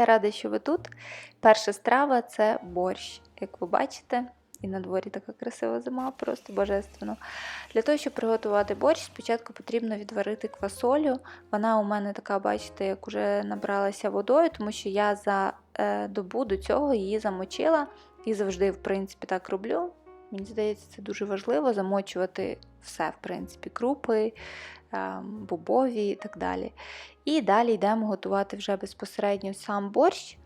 Я рада, що ви тут. Перша страва це борщ, як ви бачите. І на дворі така красива зима, просто божественно. Для того, щоб приготувати борщ, спочатку потрібно відварити квасолю. Вона у мене така, бачите, як уже набралася водою, тому що я за е, добу до цього її замочила і завжди, в принципі, так роблю. Мені здається, це дуже важливо замочувати все, в принципі, крупи, бобові і так далі. І далі йдемо готувати вже безпосередньо сам борщ.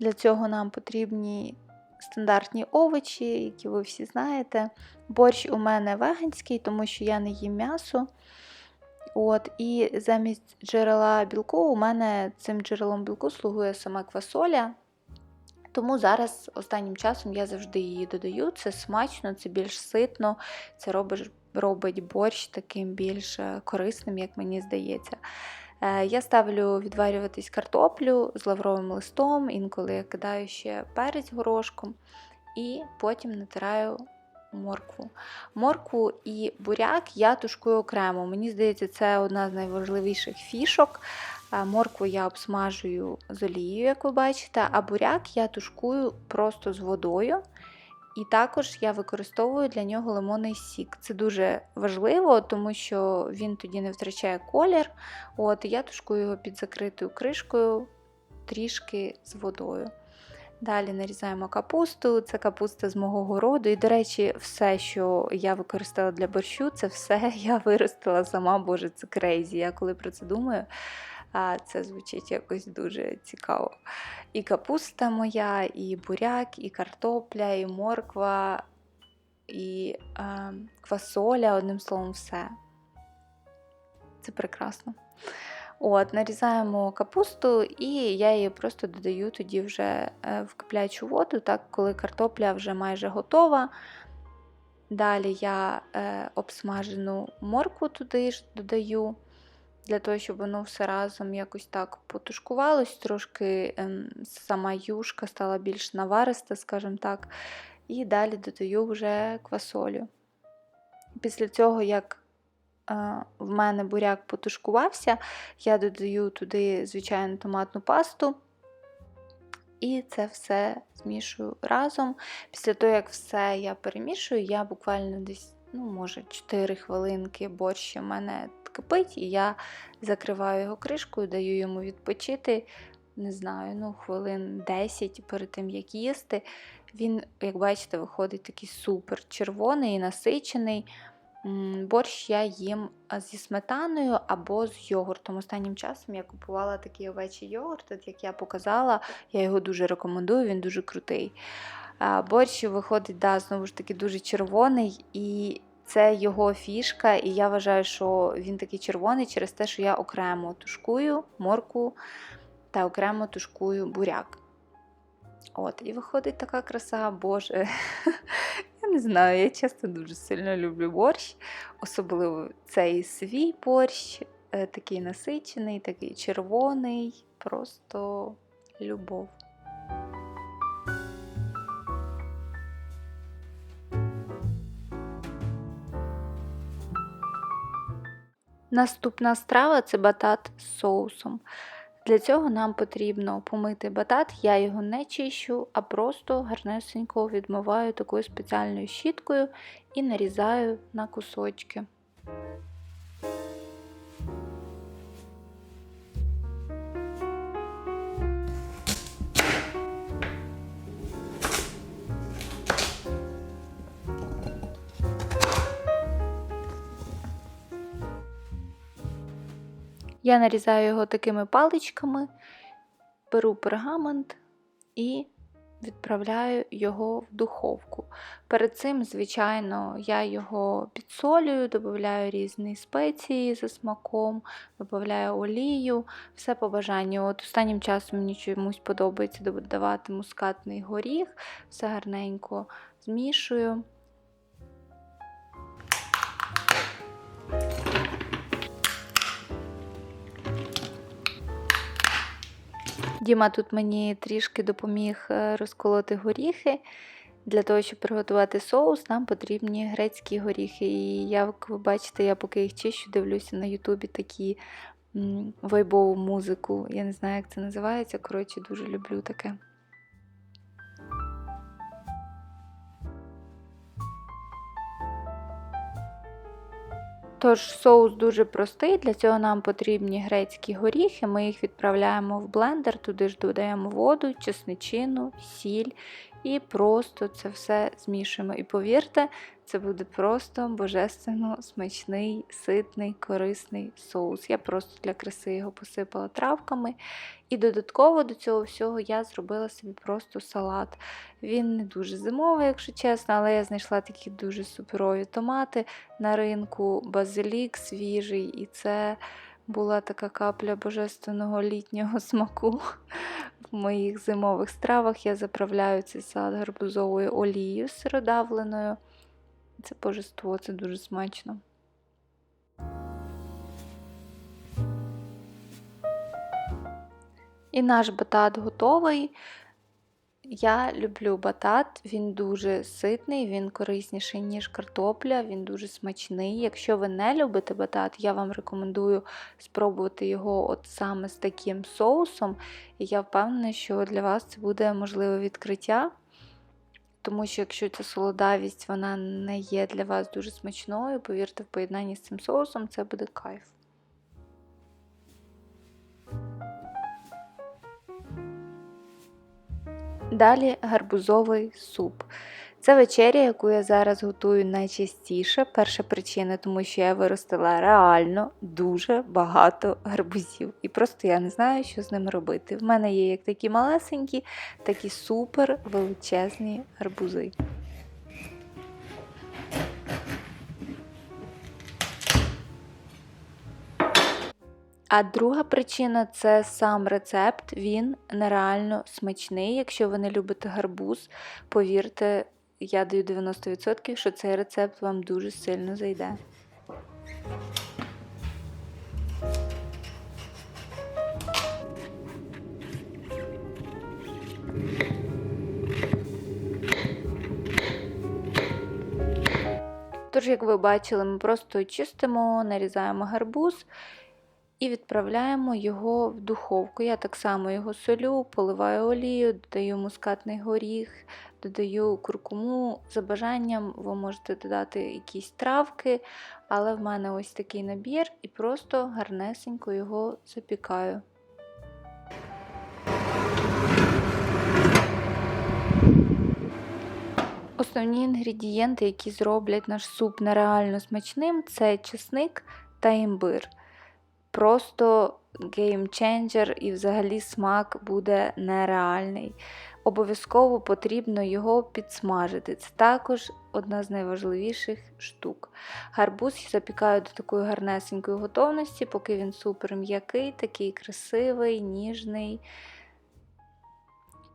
Для цього нам потрібні стандартні овочі, які ви всі знаєте. Борщ у мене веганський, тому що я не їм м'ясо. От, І замість джерела білку у мене цим джерелом білку слугує сама квасоля. Тому зараз останнім часом я завжди її додаю. Це смачно, це більш ситно, це робить, робить борщ таким більш е, корисним, як мені здається. Е, Я ставлю відварюватись картоплю з лавровим листом, інколи я кидаю ще перець горошком, і потім натираю моркву. Моркву і буряк я тушкую окремо. Мені здається, це одна з найважливіших фішок. Е, Моркву я обсмажую з олією, як ви бачите, а буряк я тушкую просто з водою. І також я використовую для нього лимонний сік. Це дуже важливо, тому що він тоді не втрачає колір. От, Я тушкую його під закритою кришкою трішки з водою. Далі нарізаємо капусту, це капуста з мого городу. І, до речі, все, що я використала для борщу, це все я виростила сама, боже, це крейзі. Я коли про це думаю, це звучить якось дуже цікаво. І капуста моя, і буряк, і картопля, і морква, і е, квасоля, одним словом, все. Це прекрасно. От, Нарізаємо капусту, і я її просто додаю тоді вже е, в киплячу воду, так, коли картопля вже майже готова. Далі я е, обсмажену моркву туди ж додаю для того, щоб воно все разом якось так потушкувалось, трошки ем, сама юшка стала більш навариста, скажімо так. І далі додаю вже квасолю. Після цього, як е, в мене буряк потушкувався, я додаю туди звичайну томатну пасту. І це все змішую разом. Після того, як все я перемішую, я буквально десь, ну, може, 4 хвилинки борщ у мене кипить, і я закриваю його кришкою, даю йому відпочити, не знаю, ну, хвилин 10 перед тим, як їсти. Він, як бачите, виходить такий супер червоний і насичений. Борщ я їм зі сметаною або з йогуртом. Останнім часом я купувала такий овечий йогурт, от як я показала, я його дуже рекомендую, він дуже крутий. Борщ виходить, да, знову ж таки, дуже червоний, і це його фішка, і я вважаю, що він такий червоний через те, що я окремо тушкую морку та окремо тушкую буряк. От, І виходить така краса, боже. Я не знаю, я часто дуже сильно люблю борщ, особливо цей свій борщ, е, такий насичений, такий червоний, просто любов. Наступна страва це батат з соусом. Для цього нам потрібно помити батат, я його не чищу, а просто гарнесенько відмиваю такою спеціальною щіткою і нарізаю на кусочки. Я нарізаю його такими паличками, беру пергамент і відправляю його в духовку. Перед цим, звичайно, я його підсолюю, додаю різні спеції за смаком, додаю олію, все по бажанню. От Останнім часом мені чомусь подобається додавати мускатний горіх, все гарненько змішую. Діма тут мені трішки допоміг е, розколоти горіхи. Для того, щоб приготувати соус, нам потрібні грецькі горіхи. І як ви бачите, я поки їх чищу, дивлюся на Ютубі такі вайбову музику. Я не знаю, як це називається. Коротше, дуже люблю таке. Тож соус дуже простий, для цього нам потрібні грецькі горіхи. Ми їх відправляємо в блендер, туди ж додаємо воду, чесничину, сіль і просто це все змішуємо. І повірте, це буде просто божественно смачний, ситний, корисний соус. Я просто для краси його посипала травками. І додатково до цього всього я зробила собі просто салат. Він не дуже зимовий, якщо чесно, але я знайшла такі дуже суперові томати на ринку, базилік свіжий, і це була така капля божественного літнього смаку. В моїх зимових стравах я заправляю цей салат гарбузовою олією сиродавленою. Це божество, це дуже смачно. І наш батат готовий. Я люблю батат, він дуже ситний, він корисніший, ніж картопля, він дуже смачний. Якщо ви не любите батат, я вам рекомендую спробувати його от саме з таким соусом. І я впевнена, що для вас це буде можливе відкриття. Тому що якщо ця солодавість вона не є для вас дуже смачною, повірте, в поєднанні з цим соусом це буде кайф. Далі гарбузовий суп. Це вечеря, яку я зараз готую найчастіше. Перша причина, тому що я виростила реально дуже багато гарбузів. І просто я не знаю, що з ними робити. В мене є як такі малесенькі, так і супер величезні гарбузи. А друга причина це сам рецепт. Він нереально смачний. Якщо ви не любите гарбуз, повірте, я даю 90%, що цей рецепт вам дуже сильно зайде. Тож, як ви бачили, ми просто чистимо, нарізаємо гарбуз і відправляємо його в духовку. Я так само його солю, поливаю олію, додаю мускатний горіх, додаю куркуму. За бажанням ви можете додати якісь травки, але в мене ось такий набір і просто гарнесенько його запікаю. Основні інгредієнти, які зроблять наш суп нереально смачним, це чесник та імбир просто геймченджер і взагалі смак буде нереальний. Обов'язково потрібно його підсмажити. Це також одна з найважливіших штук. Гарбуз запікаю до такої гарнесенької готовності, поки він супер м'який, такий красивий, ніжний.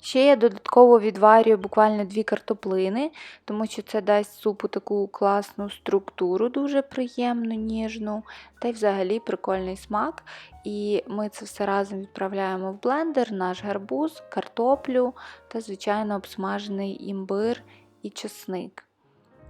Ще я додатково відварюю буквально дві картоплини, тому що це дасть супу таку класну структуру, дуже приємну, ніжну, та й взагалі прикольний смак. І ми це все разом відправляємо в блендер, наш гарбуз, картоплю та, звичайно, обсмажений імбир і чесник.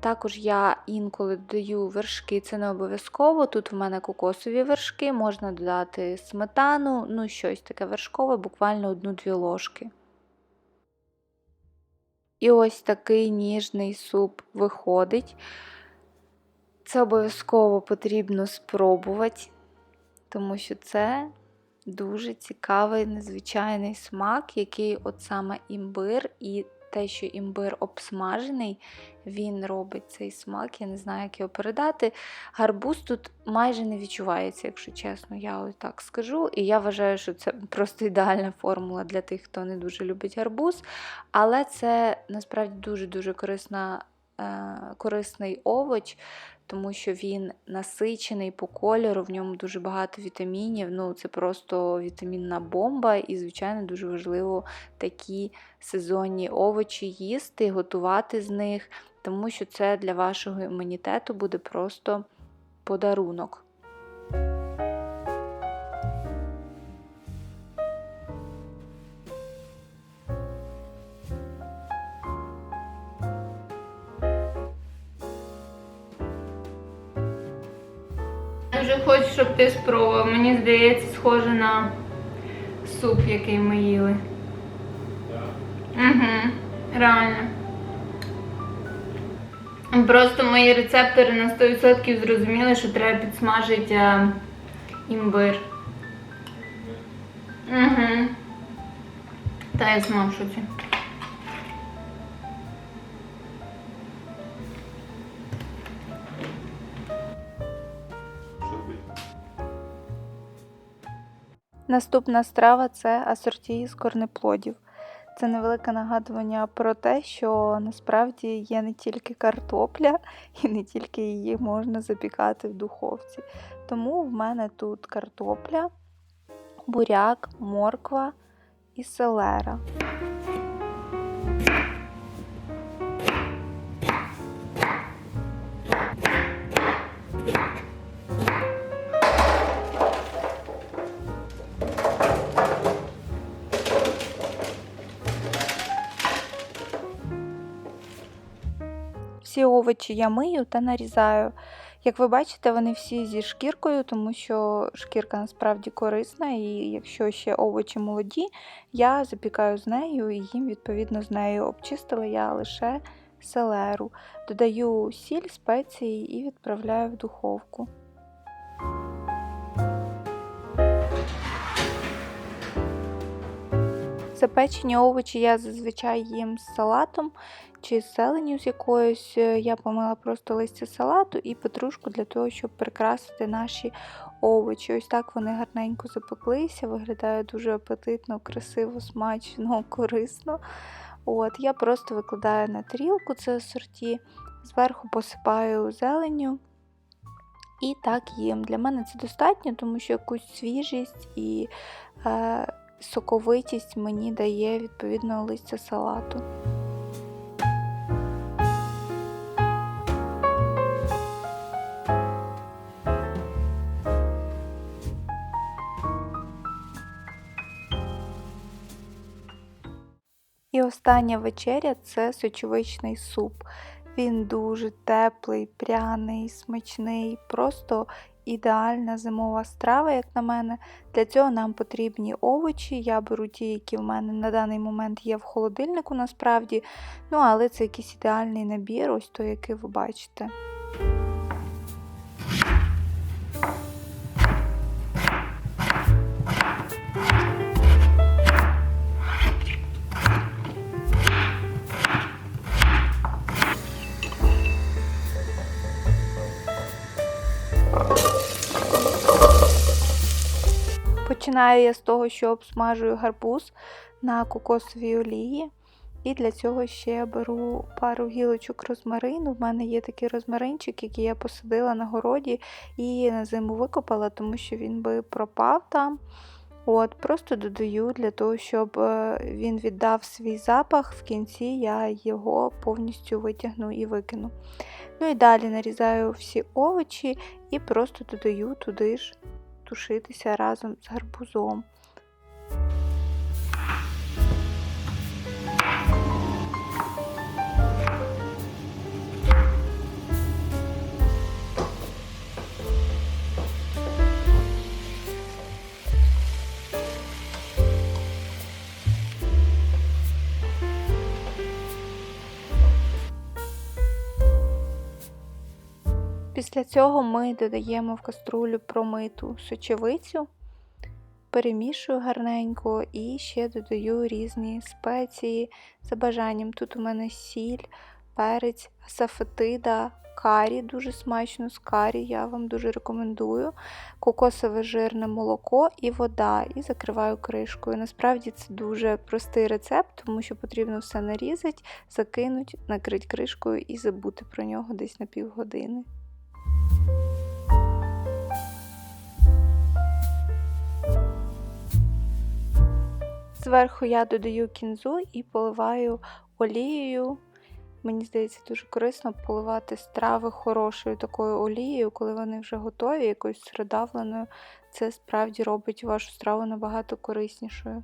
Також я інколи додаю вершки, це не обов'язково. Тут в мене кокосові вершки, можна додати сметану, ну щось таке вершкове, буквально одну-дві ложки. І ось такий ніжний суп виходить. Це обов'язково потрібно спробувати, тому що це дуже цікавий, незвичайний смак, який от саме імбир і те, що імбир обсмажений, він робить цей смак, я не знаю, як його передати. Гарбуз тут майже не відчувається, якщо чесно, я ось так скажу. І я вважаю, що це просто ідеальна формула для тих, хто не дуже любить гарбуз. Але це насправді дуже-дуже корисна. Е, корисний овоч, тому що він насичений по кольору, в ньому дуже багато вітамінів. Ну, Це просто вітамінна бомба, і, звичайно, дуже важливо такі сезонні овочі їсти, готувати з них, тому що це для вашого імунітету буде просто подарунок. Дуже хочу, щоб ти спробував. Мені здається, схоже на суп, який ми їли. Угу, реально. Просто мої рецептори на 100% зрозуміли, що треба підсмажити імбир. Угу. Та я сама в Наступна страва це асорті з корнеплодів. Це невелике нагадування про те, що насправді є не тільки картопля, і не тільки її можна запікати в духовці. Тому в мене тут картопля, буряк, морква і селера. Всі овочі я мию та нарізаю. Як ви бачите, вони всі зі шкіркою, тому що шкірка насправді корисна, і якщо ще овочі молоді, я запікаю з нею і їм відповідно з нею обчистила я лише селеру. Додаю сіль, спеції і відправляю в духовку. Запечені овочі я зазвичай їм з салатом чи зеленню з якоюсь. Е, Я помила просто листя салату і петрушку для того, щоб прикрасити наші овочі. Ось так вони гарненько запеклися, виглядає дуже апетитно, красиво, смачно, корисно. От, Я просто викладаю на тарілку це асорті, зверху посипаю зеленню. І так їм. Для мене це достатньо, тому що якусь свіжість і е, соковитість мені дає відповідно листя салату. І остання вечеря це сочовичний суп. Він дуже теплий, пряний, смачний, просто ідеальна зимова страва, як на мене. Для цього нам потрібні овочі. Я беру ті, які в мене на даний момент є в холодильнику, насправді. Ну, але це якийсь ідеальний набір, ось той, який ви бачите. Починаю я з того, що обсмажую гарбуз на кокосовій олії. І для цього ще беру пару гілочок розмарину. В мене є такий розмаринчик, який я посадила на городі і на зиму викопала, тому що він би пропав там. От, Просто додаю для того, щоб е, він віддав свій запах. В кінці я його повністю витягну і викину. Ну і далі нарізаю всі овочі і просто додаю туди ж тушитися разом з гарбузом. Після цього ми додаємо в каструлю промиту сочевицю, перемішую гарненько і ще додаю різні спеції за бажанням. Тут у мене сіль, перець, сафетида, карі, дуже смачно з карі, я вам дуже рекомендую. Кокосове жирне молоко і вода, і закриваю кришкою. Насправді це дуже простий рецепт, тому що потрібно все нарізати, закинути, накрити кришкою і забути про нього десь на півгодини. Зверху я додаю кінзу і поливаю олією. Мені здається, дуже корисно поливати страви хорошою такою олією, коли вони вже готові, якоюсь родавленою. Це справді робить вашу страву набагато кориснішою.